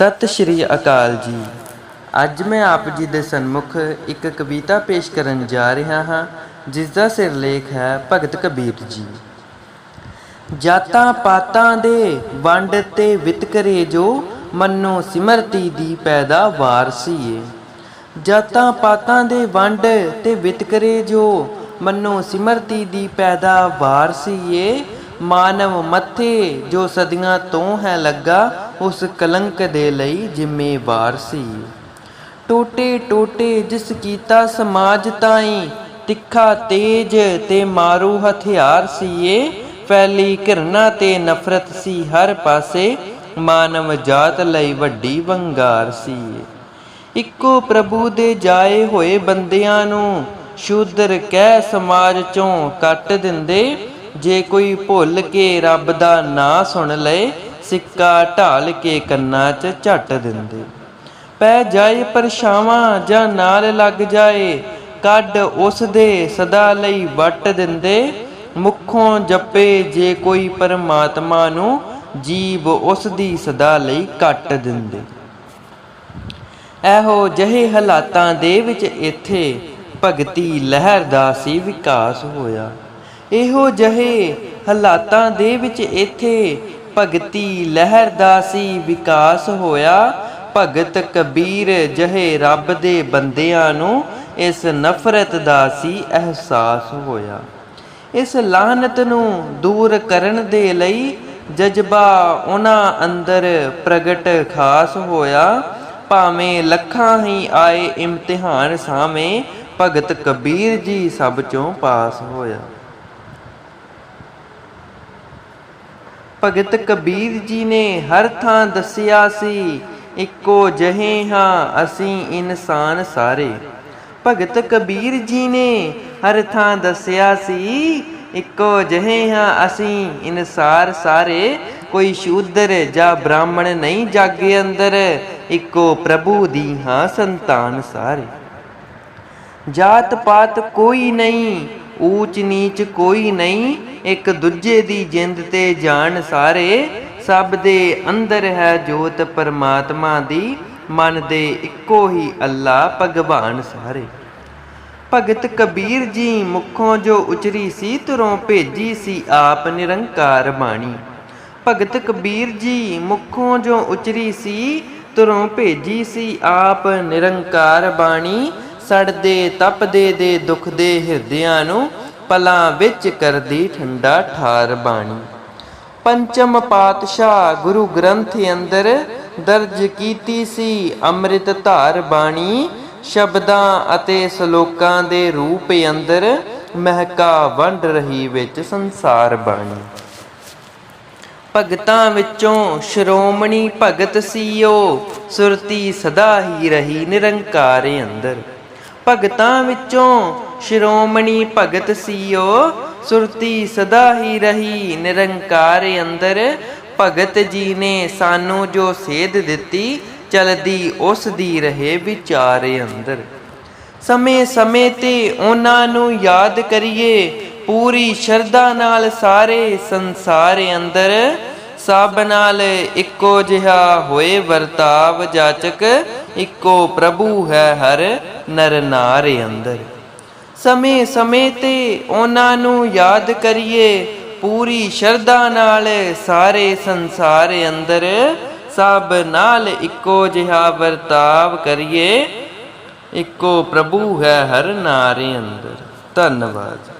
ਸਤਿ ਸ਼੍ਰੀ ਅਕਾਲ ਜੀ। ਅੱਜ ਮੈਂ ਆਪ ਜੀ ਦੇ ਸਨਮੁਖ ਇੱਕ ਕਵਿਤਾ ਪੇਸ਼ ਕਰਨ ਜਾ ਰਿਹਾ ਹਾਂ ਜਿਸ ਦਾ ਸਿਰਲੇਖ ਹੈ ਭਗਤ ਕਬੀਰ ਜੀ। ਜਾਤਾਂ ਪਾਤਾਂ ਦੇ ਵੰਡ ਤੇ ਵਿਤਕਰੇ ਜੋ, ਮੰਨੋ ਸਿਮਰਤੀ ਦੀ ਪੈਦਾਵਾਰ ਸੀਏ ਜਾਤਾਂ ਪਾਤਾਂ ਦੇ ਵੰਡ ਤੇ ਵਿਤਕਰੇ ਜੋ, ਮੰਨੋ ਸਿਮਰਤੀ ਦੀ ਪੈਦਾਵਾਰ ਸੀਏ ਮਾਨਵ ਮੱਥੇ ਜੋ ਸਦੀਆਂ ਤੋਂ ਹੈ ਲੱਗਾ ਉਸ ਕਲੰਕ ਦੇ ਲਈ ਜ਼ਿੰਮੇਵਾਰ ਸੀ। ਟੋਟੇ ਟੋਟੇ ਜਿਸ ਕੀਤਾ ਸਮਾਜ ਤਾਈ, ਤਿੱਖਾ ਤੇਜ ਤੇ ਮਾਰੂ ਹਥਿਆਰ ਸੀਏ। ਫੈਲੀ ਘਿਰਣਾ ਤੇ ਨਫ਼ਰਤ ਸੀ ਹਰ ਪਾਸੇ, ਮਾਨਵ ਜਾਤ ਲਈ ਵੱਡੀ ਵੰਗਾਰ ਸੀ ਇੱਕੋ ਪ੍ਰਭੂ ਦੇ ਜਾਏ ਹੋਏ ਬੰਦਿਆਂ ਨੂੰ ਸ਼ੂਦਰ ਕਹਿ ਸਮਾਜ ਚੋਂ ਕੱਟ ਦਿੰਦੇ। ਜੇ ਕੋਈ ਭੁੱਲ ਕੇ ਰੱਬ ਦਾ ਨਾਂ ਸੁਣ ਲਏ ਸਿੱਕਾ ਢਾਲ ਕੇ ਕੰਨਾਂ 'ਚ ਝੱਟ ਦਿੰਦੇ। ਪੈ ਜਾਏ ਪਰਛਾਵਾਂ ਜਾਂ ਨਾਲ ਲੱਗ ਜਾਏ, ਕੱਢ ਉਸ ਦੇ ਸਦਾ ਲਈ ਵੱਟ ਦਿੰਦੇ। ਮੁਖੋਂ ਜਪੇ ਜੇ ਕੋਈ ਪਰਮਾਤਮਾ ਨੂੰ, ਜੀਵ ਉਸ ਦੀ ਸਦਾ ਲਈ ਕੱਟ ਦਿੰਦੇ। ਇਹੋ ਜਿਹੇ ਹਾਲਾਤਾਂ ਦੇ ਵਿੱਚ ਇੱਥੇ ਭਗਤੀ ਲਹਿਰ ਦਾ ਸੀ ਵਿਕਾਸ ਹੋਇਆ। ਇਹੋ ਜਿਹੇ ਹਾਲਾਤਾਂ ਦੇ ਵਿੱਚ ਇੱਥੇ ਭਗਤੀ ਲਹਿਰ ਦਾ ਸੀ ਵਿਕਾਸ ਹੋਇਆ। ਭਗਤ ਕਬੀਰ ਜਹੇ ਰੱਬ ਦੇ ਬੰਦਿਆਂ ਨੂੰ ਇਸ ਨਫ਼ਰਤ ਦਾ ਸੀ ਅਹਿਸਾਸ ਹੋਇਆ। ਇਸ ਲਾਹਨਤ ਨੂੰ ਦੂਰ ਕਰਨ ਦੇ ਲਈ ਜਜ਼ਬਾ ਉਹਨਾਂ ਅੰਦਰ ਪ੍ਰਗਟ ਖਾਸ ਹੋਇਆ। ਭਾਵੇਂ ਲੱਖਾਂ ਹੀ ਆਏ ਇਮਤਿਹਾਨ ਸਾਹਮਣੇ ਭਗਤ ਕਬੀਰ ਜੀ ਸਭ ਚੋਂ ਪਾਸ ਹੋਇਆ। ਭਗਤ ਕਬੀਰ ਜੀ ਨੇ ਹਰ ਥਾਂ ਦੱਸਿਆ ਸੀ, ਇੱਕੋ ਜਹੇ ਹਾਂ ਅਸੀਂ ਇਨਸਾਨ ਸਾਰੇ। ਭਗਤ ਕਬੀਰ ਜੀ ਨੇ ਹਰ ਥਾਂ ਦੱਸਿਆ ਸੀ, ਇੱਕੋ ਜਿਹੇ ਹਾਂ ਅਸੀਂ ਇਨਸਾਰ ਸਾਰੇ। ਕੋਈ ਸ਼ੂਦਰ ਜਾਂ ਬ੍ਰਾਹਮਣ ਨਹੀਂ ਜਾਗੇ ਅੰਦਰ, ਇੱਕੋ ਪ੍ਰਭੂ ਦੀ ਹਾਂ ਸੰਤਾਨ ਸਾਰੇ। ਜਾਤ ਪਾਤ ਕੋਈ ਨਹੀਂ ਊਚ ਨੀਚ ਕੋਈ ਨਹੀਂ, ਇੱਕ ਦੂਜੇ ਦੀ ਜਿੰਦ ਤੇ ਜਾਣ ਸਾਰੇ। ਸਭ ਦੇ ਅੰਦਰ ਹੈ ਜੋਤ ਪਰਮਾਤਮਾ ਦੀ, ਮਨ ਦੇ ਇੱਕੋ ਹੀ ਅੱਲਾ, ਭਗਵਾਨ ਸਾਰੇ। ਭਗਤ ਕਬੀਰ ਜੀ ਮੁਖੋਂ ਜੋ ਉਚਰੀ ਸੀ, ਤੁਰੋਂ ਭੇਜੀ ਸੀ ਆਪ ਨਿਰੰਕਾਰ ਬਾਣੀ। ਭਗਤ ਕਬੀਰ ਜੀ ਮੁਖੋਂ ਜੋ ਉਚਰੀ ਸੀ, ਤੁਰੋਂ ਭੇਜੀ ਸੀ ਆਪ ਨਿਰੰਕਾਰ ਬਾਣੀ। ਸੜਦੇ, ਤਪਦੇ ਦੇ ਦੁੱਖ ਦੇ ਹਿਰਦਿਆਂ ਨੂੰ ਪਲਾਂ ਵਿੱਚ ਕਰਦੀ ਠੰਡਾ ਠਾਰ ਬਾਣੀ। ਪੰਚਮ ਪਾਤਸ਼ਾਹ ਗੁਰੂ ਗ੍ਰੰਥ ਅੰਦਰ ਦਰਜ ਕੀਤੀ ਸੀ ਅੰਮ੍ਰਿਤ ਧਾਰ ਬਾਣੀ। ਸ਼ਬਦਾਂ ਅਤੇ ਸ਼ਲੋਕਾਂ ਦੇ ਰੂਪ ਅੰਦਰ ਮਹਿਕਾ ਵੰਡ ਰਹੀ ਵਿੱਚ ਸੰਸਾਰ ਬਾਣੀ। ਭਗਤਾਂ ਵਿੱਚੋਂ ਸ਼੍ਰੋਮਣੀ ਭਗਤ ਸੀਓ, ਸੁਰਤੀ ਸਦਾ ਹੀ ਰਹੀ ਨਿਰੰਕਾਰ ਅੰਦਰ। ਭਗਤਾਂ ਵਿੱਚੋਂ ਸ਼੍ਰੋਮਣੀ ਭਗਤ ਸੀਓ, ਸੁਰਤੀ ਸਦਾ ਹੀ ਰਹੀ, ਨਿਰੰਕਾਰ ਅੰਦਰ। ਭਗਤ ਜੀ ਨੇ ਸਾਨੂੰ ਜੋ ਸੇਧ ਦਿੱਤੀ, ਚਲਦੀ ਉਸ ਦੀ ਰਹੇ ਵਿਚਾਰ ਅੰਦਰ। ਸਮੇਂ ਸਮੇਂ ਤੇ ਉਹਨਾਂ ਨੂੰ ਯਾਦ ਕਰੀਏ, ਪੂਰੀ ਸ਼ਰਧਾ ਨਾਲ ਸਾਰੇ ਸੰਸਾਰ ਅੰਦਰ। ਸਭ ਨਾਲ ਇੱਕੋ ਜਿਹਾ ਹੋਏ ਵਰਤਾਵ ਜਾਚਕ ਇੱਕੋ ਪ੍ਰਭੂ ਹੈ ਹਰ ਨਰ ਨਾਰ ਅੰਦਰ। ਸਮੇਂ ਸਮੇਂ ਤੇ ਉਹਨਾਂ ਨੂੰ ਯਾਦ ਕਰੀਏ, ਪੂਰੀ ਸ਼ਰਧਾ ਨਾਲ ਸਾਰੇ ਸੰਸਾਰ ਅੰਦਰ ਸਭ ਨਾਲ ਇੱਕੋ ਜਿਹਾ ਵਰਤਾਵ ਕਰੀਏ। ਇੱਕੋ ਪ੍ਰਭੂ ਹੈ ਹਰ ਨਾਰੇ ਅੰਦਰ। ਧੰਨਵਾਦ।